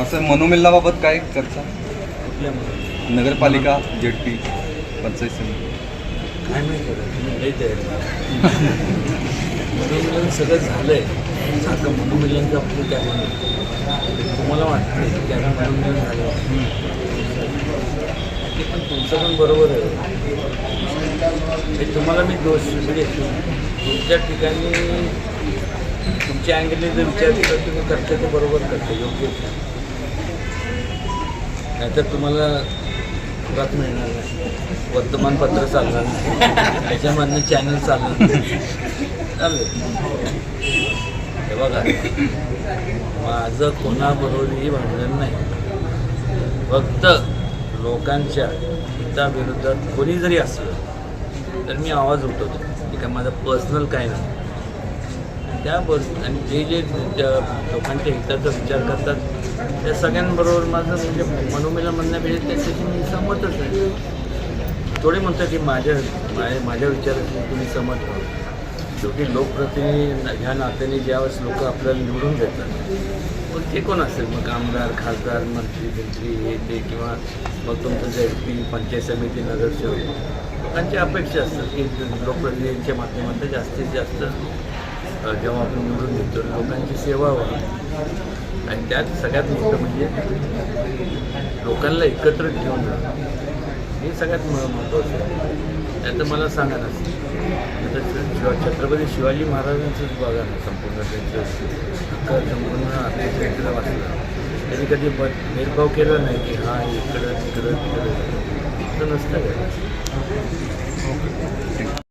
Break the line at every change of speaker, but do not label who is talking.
असं मनोमिलनाबाबत काय चर्चा? नगरपालिका जेडपी पंचायत समिती.
काय माहिती तयारी मनोमिलन सगळं झालंय. सारखं मनोमिलनचा फूल काय म्हणून? तुम्हाला वाटतं की आता मनोमिलन झालं. ते पण तुमचं पण बरोबर आहे. तुम्हाला मी दोष म्हणजे तुमच्या ठिकाणी तुमच्या अँगलने जर विचार केला तुम्ही करते ते बरोबर करते योग्य. आहे. नाहीतर तुम्हाला पुरात मिळणार नाही. वर्तमानपत्र चालणार नाही. त्याच्यामधनं चॅनल चालणार नाही. चालेल. हे बघा. माझं कोणाबरोबरही भांडण नाही. फक्त लोकांच्या हिताविरुद्धात कोणी जरी असलं तर मी आवाज उठवतो. की काय माझं पर्सनल काय नाही. त्या बस आणि जे जे लोकांच्या हिताचा विचार करतात त्या सगळ्यांबरोबर माझं म्हणजे मनोमेला म्हणण्यापेक्षा त्याच्याशी मी सहमतच आहे. थोडे म्हणतात की माझ्या माझ्या माझ्या विचाराशी तुम्ही सहमत व्हा. शेवटी लोकप्रतिनिधी ह्या नात्याने ज्यावेळेस लोक आपल्याला निवडून देतात मग ते कोण असेल? मग आमदार खासदार मंत्री मंत्री हे ते किंवा मग तुमचं जे पी पंचायत समिती नगरसेवक लोकांच्या अपेक्षा असतात की लोकप्रतिनिधींच्या माध्यमातून जास्तीत जास्त जेव्हा आपण निवडून घेतो लोकांची सेवा व्हावी. आणि त्यात सगळ्यात मोठं म्हणजे लोकांना एकत्र ठेवून हे सगळ्यात महत्त्वाचं आहे. त्यात मला सांगा ना आता शिवा छत्रपती शिवाजी महाराजांचंच बघा ना संपूर्ण त्यांचं अख्खं संपूर्ण अत्याचार वाचलं. त्यांनी कधी ब भेदभाव केला नाही की हा इकडं तिकडं तिकडं. असं नसतं. काय